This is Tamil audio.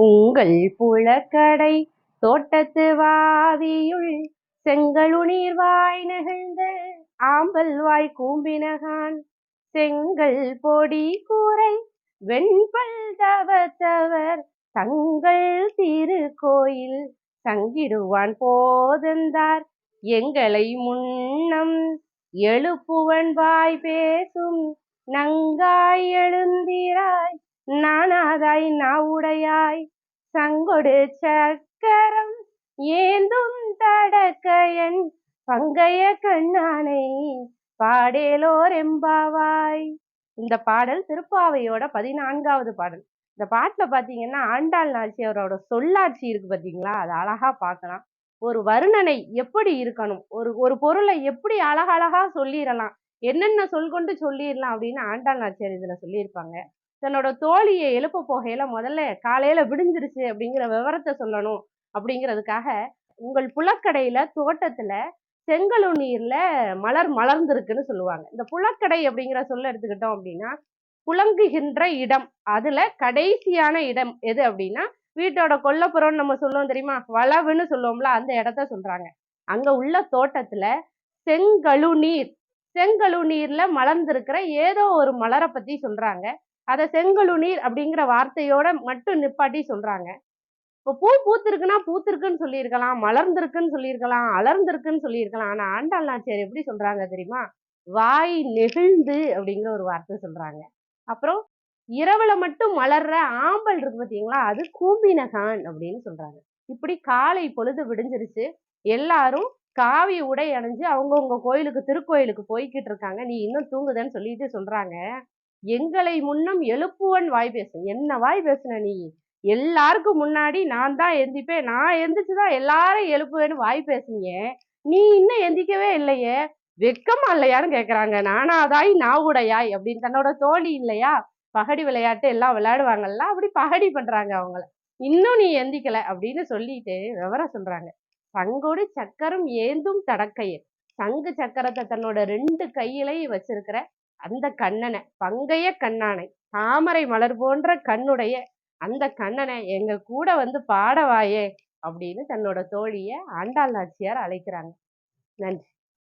உங்கள் புழக்கடை தோட்டத்து வாவியுள் செங்கழுநீர் வாய் நெகிழ்ந்த ஆம்பல் வாய் கூம்பினகான். செங்கல் பொடி கூரை வெண்பல் தவத்தவர் தங்கள் திருக்கோயில் தங்கிடுவான் போதந்தார். எங்களை முன்னம் எழுப்புவன் வாய் பேசும் நங்காய் எழுந்திராய் நானாதாய் நாவுடையாய். சங்கொடு சக்கரம் ஏந்தும் தடக்கையன். பங்கைய கண்ணானை பாடேலோர் எம்பாவாய் இந்த பாடல் திருப்பாவையோட பதினான்காவது பாடல். இந்த பாட்டில் பார்த்தீங்கன்னா ஆண்டாள் நாச்சியாரோட சொல்லாட்சி இருக்கு பார்த்தீங்களா அது அழகா பார்க்கலாம். ஒரு வர்ணனை எப்படி இருக்கணும்? ஒரு ஒரு பொருளை எப்படி அழகழகா சொல்லிடலாம்? என்னென்ன சொல் கொண்டு சொல்லிடலாம் அப்படின்னு ஆண்டாள் நாச்சியார் இதில் சொல்லியிருப்பாங்க. தன்னோட தோழியை எழுப்ப போகையில முதல்ல காலையில விடிஞ்சிருச்சு அப்படிங்கிற விவரத்தை சொல்லணும் அப்படிங்கிறதுக்காக உங்கள் புலக்கடையில தோட்டத்துல செங்கலு நீர்ல மலர் மலர்ந்திருக்குன்னு சொல்லுவாங்க. இந்த புலக்கடை அப்படிங்கிற சொல்ல எடுத்துக்கிட்டோம் அப்படின்னா புலங்குகின்ற இடம். அதுல கடைசியான இடம் எது அப்படின்னா வீட்டோட கொல்லப்புறம்னு நம்ம சொல்லுவோம் தெரியுமா? வளவுன்னு சொல்லுவோம்ல அந்த இடத்த சொல்றாங்க. அங்க உள்ள தோட்டத்துல செங்கழு நீர். செங்கழு நீர்ல மலர்ந்திருக்கிற ஏதோ ஒரு மலரை பத்தி சொல்றாங்க. அதை செங்கழுநீர் அப்படிங்கிற வார்த்தையோட மட்டும் நிப்பாட்டி சொல்றாங்க. இப்போ பூ பூத்திருக்குன்னா பூத்திருக்குன்னு சொல்லியிருக்கலாம் மலர்ந்திருக்குன்னு சொல்லியிருக்கலாம் அலர்ந்திருக்குன்னு சொல்லியிருக்கலாம். ஆனால் ஆண்டாள் நாச்சியார் எப்படி சொல்றாங்க தெரியுமா? வாய் நெகிழ்ந்து அப்படிங்கிற ஒரு வார்த்தை சொல்றாங்க. அப்புறம் இரவுல மட்டும் மலர்ற ஆம்பல் இருக்கு பார்த்தீங்களா அது கூம்பினகான் அப்படின்னு சொல்றாங்க. இப்படி காலை பொழுது விடிஞ்சிருச்சு. எல்லாரும் காவி உடை அணிஞ்சு அவங்கவுங்க கோயிலுக்கு திருக்கோயிலுக்கு போய்கிட்டு இருக்காங்க. நீ இன்னும் தூங்குதன்னு சொல்லிட்டு சொல்றாங்க. எங்களை முன்னும் எழுப்புவன் வாய் பேசும் என்ன வாய் பேசுன நீ? எல்லாருக்கும் முன்னாடி நான் தான் எந்திப்பேன். நான் எந்திரிச்சுதான் எல்லாரும் எழுப்புவேன்னு வாய் பேசுனீங்க நீ இன்னும் எந்திக்கவே இல்லையே. வெக்கமா இல்லையான்னு கேக்குறாங்க. நானாதாய் நாவுடையாய் அப்படின்னு தன்னோட தோழி இல்லையா? பகடி விளையாட்டு எல்லாம் விளையாடுவாங்கல்ல? அப்படி பகடி பண்றாங்க அவங்கள. இன்னும் நீ எந்திக்கல அப்படின்னு சொல்லிட்டு விவரம் சொல்றாங்க. சங்கோடு சக்கரம் ஏந்தும் தடக்கையர் சங்கு சக்கரத்தை தன்னோட ரெண்டு கையிலையும் வச்சிருக்கிற அந்த கண்ணனை பங்கைய கண்ணானை தாமரை மலர் போன்ற கண்ணுடைய அந்த கண்ணனை எங்க கூட வந்து பாடவாயே அப்படின்னு தன்னோட தோழிய ஆண்டாள் நாச்சியார் அழைக்கிறாங்க. நன்றி.